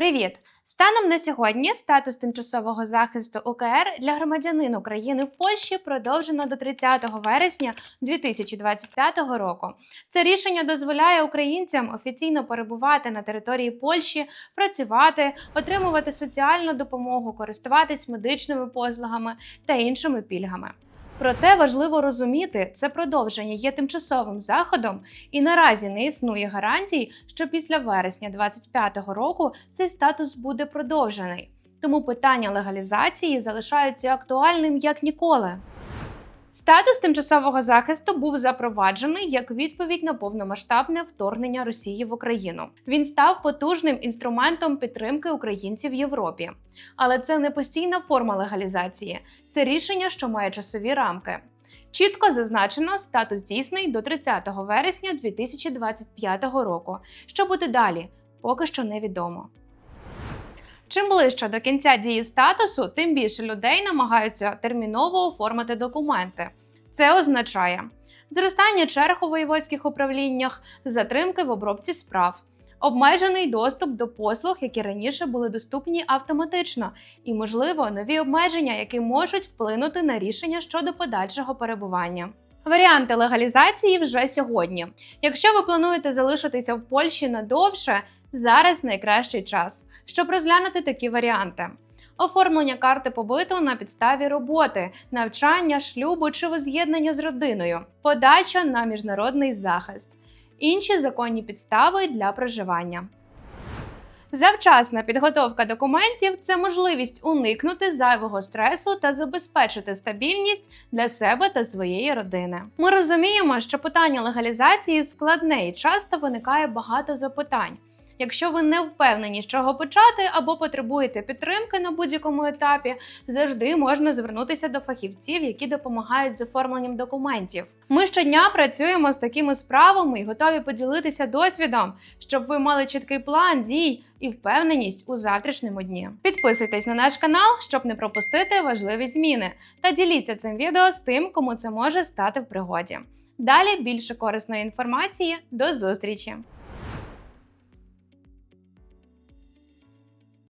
Привіт! Станом на сьогодні статус тимчасового захисту УКР для громадянин України в Польщі продовжено до 30 вересня 2025 року. Це рішення дозволяє українцям офіційно перебувати на території Польщі, працювати, отримувати соціальну допомогу, користуватись медичними послугами та іншими пільгами. Проте важливо розуміти, це продовження є тимчасовим заходом, і наразі не існує гарантій, що після вересня 2025 року цей статус буде продовжений. Тому питання легалізації залишаються актуальним як ніколи. Статус тимчасового захисту був запроваджений як відповідь на повномасштабне вторгнення Росії в Україну. Він став потужним інструментом підтримки українців в Європі. Але це не постійна форма легалізації, це рішення, що має часові рамки. Чітко зазначено, статус дійсний до 30 вересня 2025 року. Що буде далі, поки що невідомо. Чим ближче до кінця дії статусу, тим більше людей намагаються терміново оформити документи. Це означає зростання черг у воєводських управліннях, затримки в обробці справ, обмежений доступ до послуг, які раніше були доступні автоматично, і, можливо, нові обмеження, які можуть вплинути на рішення щодо подальшого перебування. Варіанти легалізації вже сьогодні. Якщо ви плануєте залишитися в Польщі надовше, зараз найкращий час, щоб розглянути такі варіанти. Оформлення карти побиту на підставі роботи, навчання, шлюбу чи воз'єднання з родиною, подача на міжнародний захист, інші законні підстави для проживання. Завчасна підготовка документів це можливість уникнути зайвого стресу та забезпечити стабільність для себе та своєї родини. Ми розуміємо, що питання легалізації складне і часто виникає багато запитань. Якщо ви не впевнені, з чого почати або потребуєте підтримки на будь-якому етапі, завжди можна звернутися до фахівців, які допомагають з оформленням документів. Ми щодня працюємо з такими справами і готові поділитися досвідом, щоб ви мали чіткий план дій і впевненість у завтрашньому дні. Підписуйтесь на наш канал, щоб не пропустити важливі зміни, та діліться цим відео з тим, кому це може стати в пригоді. Далі більше корисної інформації. До зустрічі!